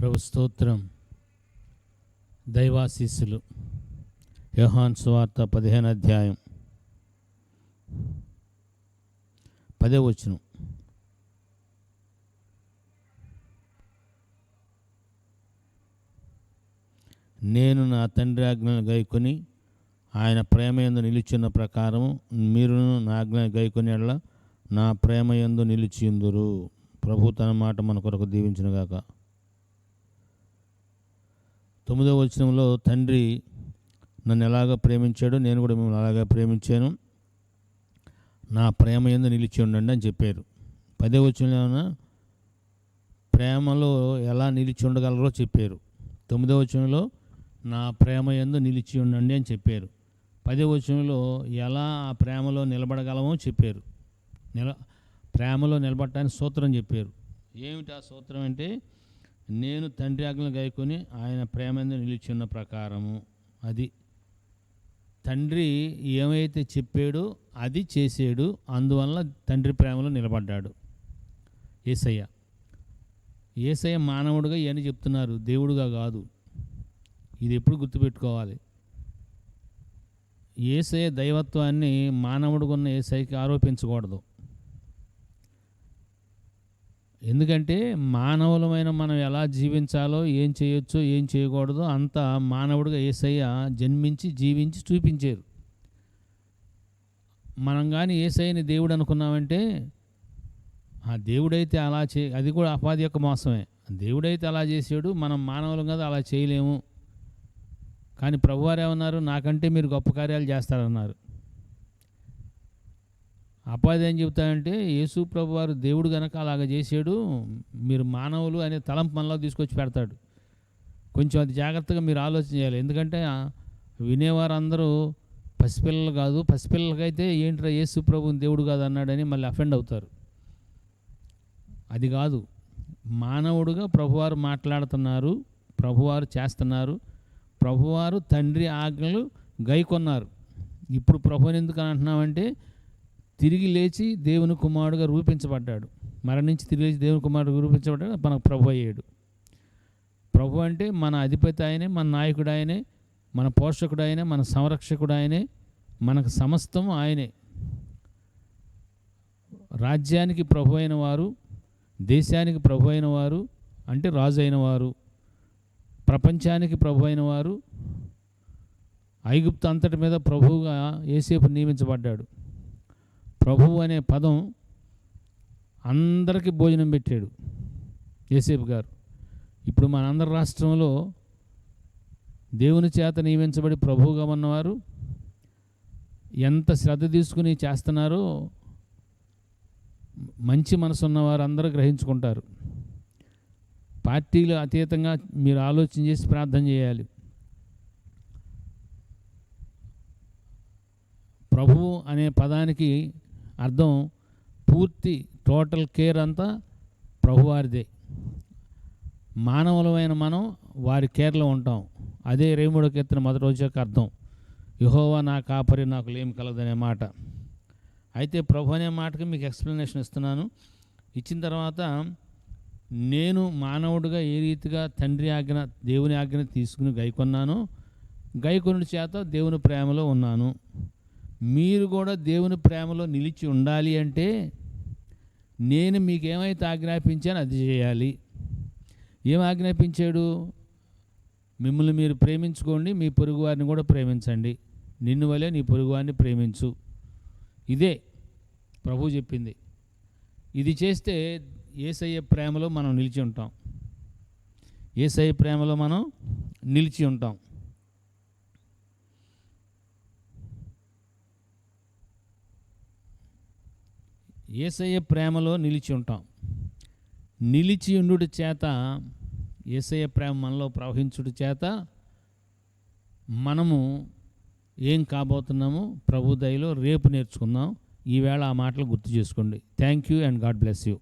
ప్రభు స్తోత్రం. దైవాశీస్సులు. యోహాన్ సువార్త పదిహేను అధ్యాయం పదే వచ్చును నేను నా తండ్రి ఆజ్ఞను గైకొని ఆయన ప్రేమ ఎందు నిలిచిన ప్రకారం మీరును నా ఆజ్ఞను గైకొని నా ప్రేమ ఎందు నిలిచియుందురు. ప్రభు తన మాట మన కొరకు దీవించునుగాక. తొమ్మిదవ వచనంలో తండ్రి నన్ను ఎలాగ ప్రేమించాడో నేను కూడా మిమ్మల్ని అలాగా ప్రేమించాను. నా ప్రేమ ఎందు నిలిచి ఉండండి అని చెప్పారు. పదే వచనంలో ప్రేమలో ఎలా నిలిచి ఉండగలరో చెప్పారు. తొమ్మిదవ వచనంలో నా ప్రేమ ఎందు నిలిచి ఉండండి అని చెప్పారు. పదే వచనంలో ఎలా ఆ ప్రేమలో నిలబడగలమో చెప్పారు. నిల ప్రేమలో నిలబడటానికి సూత్రం చెప్పారు. ఏమిటి ఆ సూత్రం అంటే నేను తండ్రి ఆజ్ఞలు గైకొని ఆయన ప్రేమందు ఎందు ప్రకారము అది. తండ్రి ఏమైతే చెప్పాడో అది చేసాడు అందువల్ల తండ్రి ప్రేమలో నిలబడ్డాడు. ఏసయ్య. ఏసయ్య మానవుడుగా ఇవన్నీ చెప్తున్నారు దేవుడుగా కాదు. ఇది ఎప్పుడు గుర్తుపెట్టుకోవాలి? ఏసయ్య దైవత్వాన్ని మానవుడుగా ఉన్న ఏసైకి ఆరోపించకూడదు. ఎందుకంటే మానవులమైన మనం ఎలా జీవించాలో ఏం చేయొచ్చో ఏం చేయకూడదో అంత మానవుడిగా ఏసయ్య జన్మించి జీవించి చూపించారు. మనం కానీ ఏసయ్యని దేవుడు అనుకున్నామంటే ఆ దేవుడైతే అలా చే అది కూడా అపాధి యొక్క మోసమే. దేవుడైతే అలా చేసాడు మనం మానవులం కదా అలా చేయలేము. కానీ ప్రభువారు ఏమన్నారు? నాకంటే మీరు గొప్ప కార్యాలు చేస్తారన్నారు. అపాధి ఏం చెబుతాడంటే యేసు ప్రభు వారు దేవుడు గనక అలాగ చేసాడు మీరు మానవులు అనే తలంపు మనలో తీసుకొచ్చి పెడతాడు. కొంచెం అది జాగ్రత్తగా మీరు ఆలోచన చేయాలి. ఎందుకంటే వినేవారందరూ పసిపిల్లలు కాదు పసిపిల్లలకైతే ఏంట్రా యేసు ప్రభుని దేవుడు కాదు అన్నాడని మళ్ళీ అఫెండ్ అవుతారు. అది కాదు. మానవుడుగా ప్రభువారు మాట్లాడుతున్నారు ప్రభువారు చేస్తున్నారు ప్రభువారు తండ్రి ఆజ్ఞలు గైకొన్నారు. ఇప్పుడు ప్రభుని ఎందుకు అని అంటున్నామంటే తిరిగి లేచి దేవుని కుమారుడుగా రూపించబడ్డాడు. మరణించి తిరిగి లేచి దేవుని కుమారుడుగా రూపించబడ్డాడు. మనకు ప్రభు అయ్యాడు. ప్రభు అంటే మన అధిపతి ఆయనే మన నాయకుడు ఆయనే మన పోషకుడు ఆయనే మన సంరక్షకుడు ఆయనే మనకు సమస్తం ఆయనే. రాజ్యానికి ప్రభు అయిన వారు దేశానికి ప్రభు అయిన వారు అంటే రాజు అయిన వారు ప్రపంచానికి ప్రభు అయిన వారు ఐగుప్తు అంతటి మీద ప్రభువుగా ఏసేపు నియమించబడ్డాడు. ప్రభువు అనే పదం అందరికీ భోజనం పెట్టాడు ఏసేపు గారు. ఇప్పుడు మన రాష్ట్రంలో దేవుని చేత నియమించబడి ప్రభువుగా ఉన్నవారు ఎంత శ్రద్ధ తీసుకుని చేస్తున్నారో మంచి మనసు ఉన్నవారు అందరూ గ్రహించుకుంటారు. పార్టీలు అతీతంగా మీరు ఆలోచన చేసి ప్రార్థన చేయాలి. ప్రభువు అనే పదానికి అర్థం పూర్తి టోటల్ కేర్ అంతా ప్రభువారిదే. మానవులమైన మనం వారి కేర్లో ఉంటాం. అదే రేముడు కీర్తన మొదటి రోజు యొక్క అర్థం. యహోవా నా కాపరి నాకు లేమి కలదనే మాట. అయితే ప్రభు అనే మాటకి మీకు ఎక్స్ప్లెనేషన్ ఇస్తున్నాను. ఇచ్చిన తర్వాత నేను మానవుడిగా ఏ రీతిగా తండ్రి ఆజ్ఞ దేవుని ఆజ్ఞ తీసుకుని గైకొన్నాను గైకొనుడి చేత దేవుని ప్రేమలో ఉన్నాను. మీరు కూడా దేవుని ప్రేమలో నిలిచి ఉండాలి అంటే నేను మీకు ఏమైతే అది చేయాలి. ఏం ఆజ్ఞాపించాడు? మిమ్మల్ని మీరు ప్రేమించుకోండి మీ పొరుగువారిని కూడా ప్రేమించండి. నిన్ను వలే నీ పొరుగువారిని ప్రేమించు. ఇదే ప్రభు చెప్పింది. ఇది చేస్తే ఏసయ్య ప్రేమలో మనం నిలిచి ఉంటాం. ఏసయ్య ప్రేమలో మనం నిలిచి ఉంటాం. ఏసయ్య ప్రేమలో నిలిచి ఉంటాం. నిలిచి ఉండుట చేత ఏసయ్య ప్రేమ మనలో ప్రవహించుడు చేత మనము ఏం కాబోతున్నాము ప్రభు దయలో రేపు నేర్చుకుందాం. ఈవేళ ఆ మాటలు గుర్తు చేసుకోండి. Thank you and God bless you